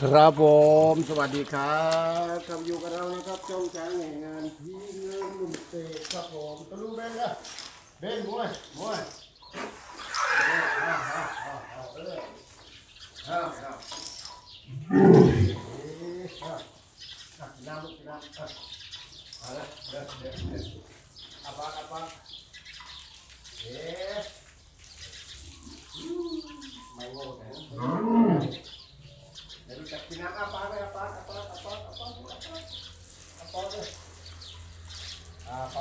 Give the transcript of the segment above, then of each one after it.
ครับผมสวัสดีครับทำอยู่กับเรานะครับจ้องช้างแห่งงานพี่เงินหนุ่มเตะครับผมตะลุเบนนะเบนมวยมวยเอาเอาเอาเอาเออเอาเอาเอ๊ะเอาเอากินน้ำลูกน้ำเอาเอาละเดี๋ยวเดี๋ยวเดี๋ยวอาปากอาปากเอ๊ะไม่โง่แต่ เดี๋ยวจับกินน้ำอาปากเลยอาปากอาปากอาปากอาปากอาปากอาปากเลยอาปาก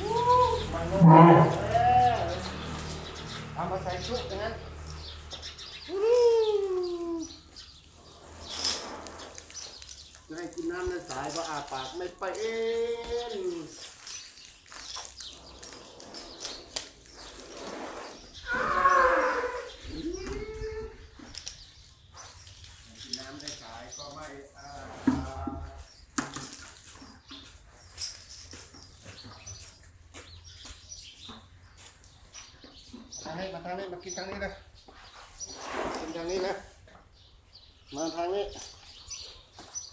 วู้มันลงแล้วเอามาใส่ชุดอย่างนั้นจะให้กินน้ำในสายเพราอาปากไม่ไปเองกินน้ำในสาย ก็ไม่อาทางนี้มาทางนี้มากินทางนี้เลยกินทางนี้นะ มาทางนี้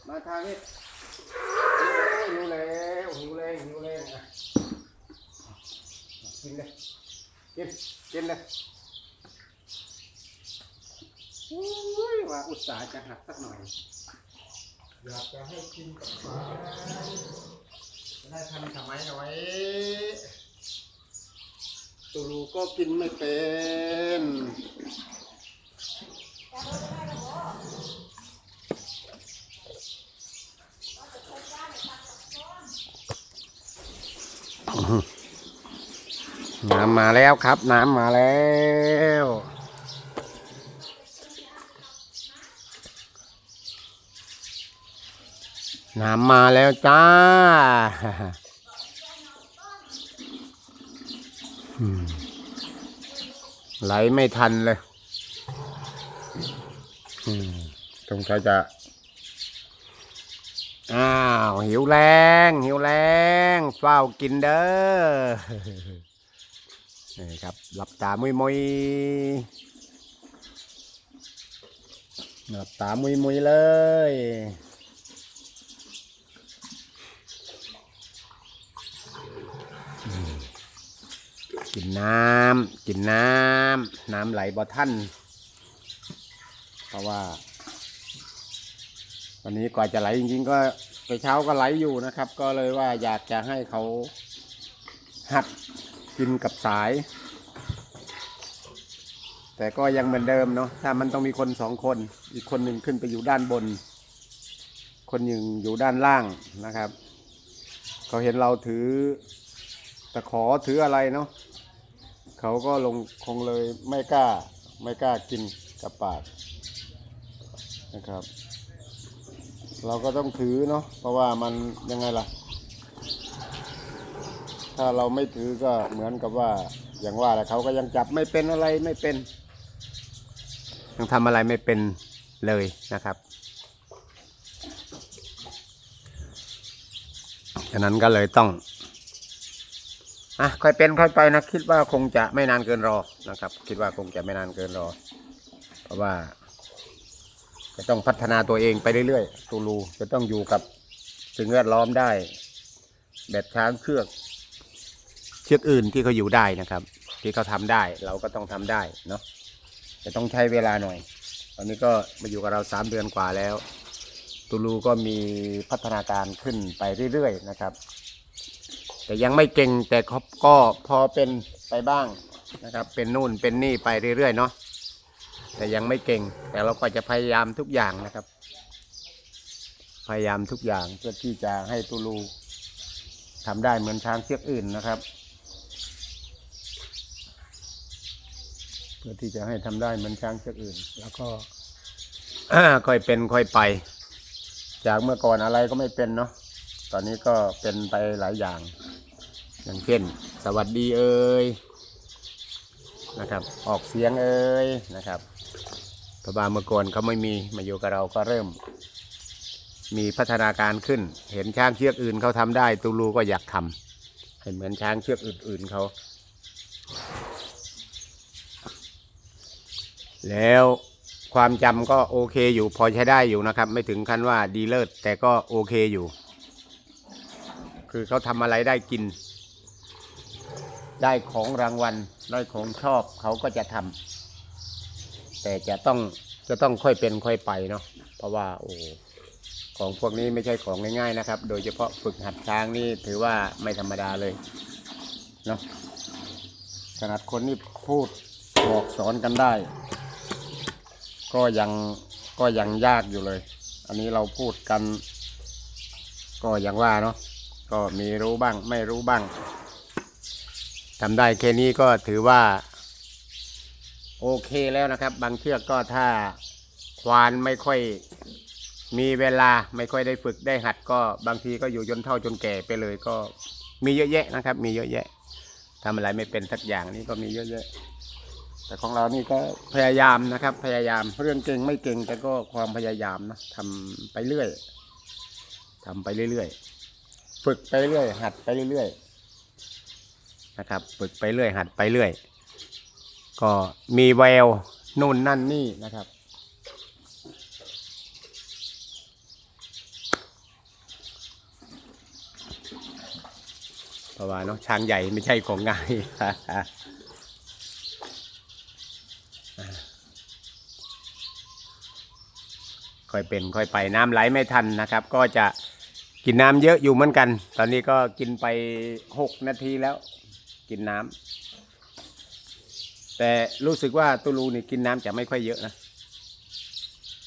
มาทางนี้หิวแล้วหิวแรงหิวแรงอะกินเลยกินกินเลย ว่าอุตส่าห์จะหักสักหน่อย อยากจะให้กินกับปลาจะได้ทำทำไมหน่อยตูรูก็กินไม่เป็นน้ำมาแล้วครับ น้ำมาแล้ว น้ำมาแล้วจ้าไหลไม่ทันเลยตรงใจจะ อ้าว หิวแรง หิวแรงเฝ้ากินเด้อ นี่ครับ หลับตามุยมุยหลับตามุยมุยเลย กินน้ำกินน้ำน้ำไหลบ่ท่านเพราะว่า วันนี้กว่าจะไหลจริงๆ ก็ไปเช้าก็ไหลอยู่นะครับ ก็เลยว่าอยากจะให้เขาหัดกินกับสาย แต่ก็ยังเหมือนเดิมเนาะถ้ามันต้องมีคนสองคน อีกคนหนึ่งขึ้นไปอยู่ด้านบน คนหนึ่งอยู่ด้านล่างนะครับเขาเห็นเราถือตะขอถืออะไรเนาะ เขาก็ลงคงเลยไม่กล้า ไม่กล้ากินกับปากนะครับ เราก็ต้องถือเนาะเพราะว่ามันยังไงล่ะ ถ้าเราไม่ถือก็เหมือนกับว่าอย่างว่าแหละเขาก็ยังจับไม่เป็นอะไรไม่เป็น ยังทำอะไรไม่เป็นเลยนะครับฉะนั้นก็เลยต้อง อะค่อยเป็นค่อยไปนะคิดว่าคงจะไม่นานเกินรอนะครับ คิดว่าคงจะไม่นานเกินรอ เพราะว่า จะต้องพัฒนาตัวเองไปเรื่อยๆตูลูจะต้องอยู่กับสิ่งแวดล้อมได้ แบบช้างเชือก เชือกอื่นที่เขาอยู่ได้นะครับ ที่เขาทำได้เราก็ต้องทำได้เนาะจะต้องใช้เวลาหน่อย ตอนนี้ก็มาอยู่กับเราสามเดือนกว่าแล้วตูลูก็มีพัฒนาการขึ้นไปเรื่อยๆนะครับ แต่ยังไม่เก่งแต่เขาก็พอเป็นไปบ้างนะครับ เป็นนู่นเป็นนี่ไปเรื่อยๆเนาะแต่ยังไม่เก่ง แต่เราก็จะพยายามทุกอย่างนะครับ พยายามทุกอย่างเพื่อที่จะให้ตูลูทำได้เหมือนช้างเชือกอื่นนะครับ เพื่อที่จะให้ทำได้เหมือนช้างเชือกอื่น แล้วก็ค่อยเป็นค่อยไป จากเมื่อก่อนอะไรก็ไม่เป็นเนาะตอนนี้ก็เป็นไปหลายอย่าง อย่างเช่น สวัสดีเอ่ยนะครับ ออกเสียงเอ่ยนะครับพระว่าเมื่อก่อนเขาไม่มีมาอยู่กับเราก็เริ่ม มีพัฒนาการขึ้น เห็นช้างเชือกอื่นเขาทำได้ตูลูก็อยากทำให้เหมือนช้างเชือกอื่น ๆเขา แล้วความจำก็โอเคอยู่พอใช้ได้อยู่นะครับ ไม่ถึงขั้นว่าดีเลิศแต่ก็โอเคอยู่ คือเขาทำอะไรได้กิน ได้ของรางวัลได้ของชอบเขาก็จะทำแต่จะต้องจะต้องค่อยเป็นค่อยไปเนาะเพราะว่าโอ้ของพวกนี้ไม่ใช่ของง่ายๆนะครับ โดยเฉพาะฝึกหัดช้างนี่ถือว่าไม่ธรรมดาเลยเนาะขนาดคนนี่พูดบอกสอนกันได้ ก็ยังก็ยังยากอยู่เลย อันนี้เราพูดกัน ก็ยังว่าเนาะก็มีรู้บ้างไม่รู้บ้าง ทำได้แค่นี้ก็ถือว่า โอเคแล้วนะครับ บางเชือกก็ถ้าควานไม่ค่อยมีเวลาไม่ค่อยได้ฝึกได้หัดก็บางทีก็อยู่จนเท่าจนแก่ไปเลยก็มีเยอะแยะนะครับ มีเยอะแยะทำอะไรไม่เป็นสักอย่างนี่ก็มีเยอะแยะ แต่ของเรานี่ก็พยายามนะครับ พยายามเรื่องเก่งไม่เก่งแต่ก็ความพยายามนะทำไปเรื่อยทำไปเรื่อยๆ ฝึกไปเรื่อยหัดไปเรื่อยๆ นะครับฝึกไปเรื่อยหัดไปเรื่อย ก็มีแววนู่นนั่นนี่นะครับ เพราะว่าเนาะช้างใหญ่ไม่ใช่ของง่ายค่อยเป็นค่อยไปน้ำไหลไม่ทันนะครับ ก็จะกินน้ำเยอะอยู่เหมือนกัน ตอนนี้ก็กินไปหกนาทีแล้ว กินน้ำแต่รู้สึกว่าตูลูนี่กินน้ำจะไม่ค่อยเยอะนะ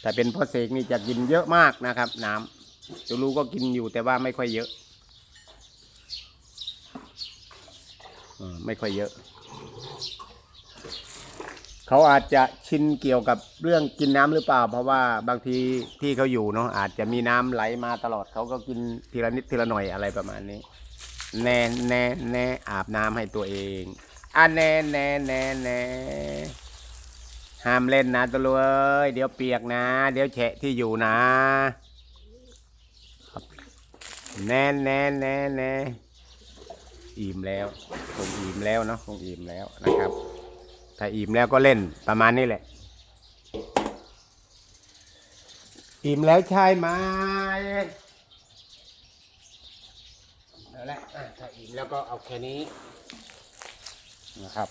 แต่เป็นพ่อเสกนี่จะกินเยอะมากนะครับ น้ำตูลูก็กินอยู่แต่ว่าไม่ค่อยเยอะไม่ค่อยเยอะ เขาอาจจะชินเกี่ยวกับเรื่องกินน้ำหรือเปล่า เพราะว่าบางทีที่เขาอยู่เนาะอาจจะมีน้ำไหลมาตลอดเขาก็กินทีละนิดทีละหน่อยอะไรประมาณนี้ แน่แน่แน่อาบน้ำให้ตัวเองอะแน่แน่แน่แน่ห้ามเล่นนะตัวเอ้ยเดี๋ยวเปียกนะ เดี๋ยวแฉะที่อยู่นะแน่แน่แน่แน่อิ่มแล้วคงอิ่มแล้วเนาะคงอิ่มแล้วนะครับ ถ้าอิ่มแล้วก็เล่นประมาณนี้แหละ อิ่มแล้วใช่ไหม และอะถ้าอิ่มแล้วก็เอาแค่นี้นะครับ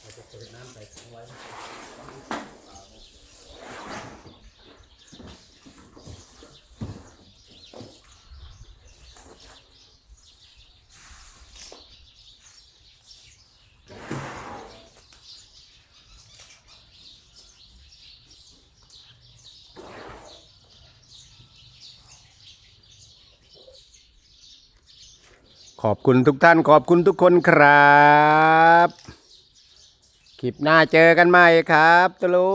เราจะเปิดน้ำใส่ถุงไว้ ขอบคุณทุกท่านขอบคุณทุกคนครับ คลิปหน้าเจอกันใหม่ครับตุลู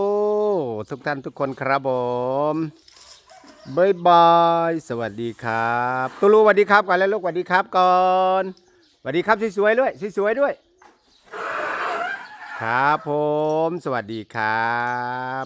ทุกท่านทุกคนครับผมบายบายสวัสดีครับตุลูสวัสดีครับก่อนแล้วลูกสวัสดีครับก่อนสวัสดีครับสวยๆด้วยสวยๆด้วย ครับผม สวัสดีครับ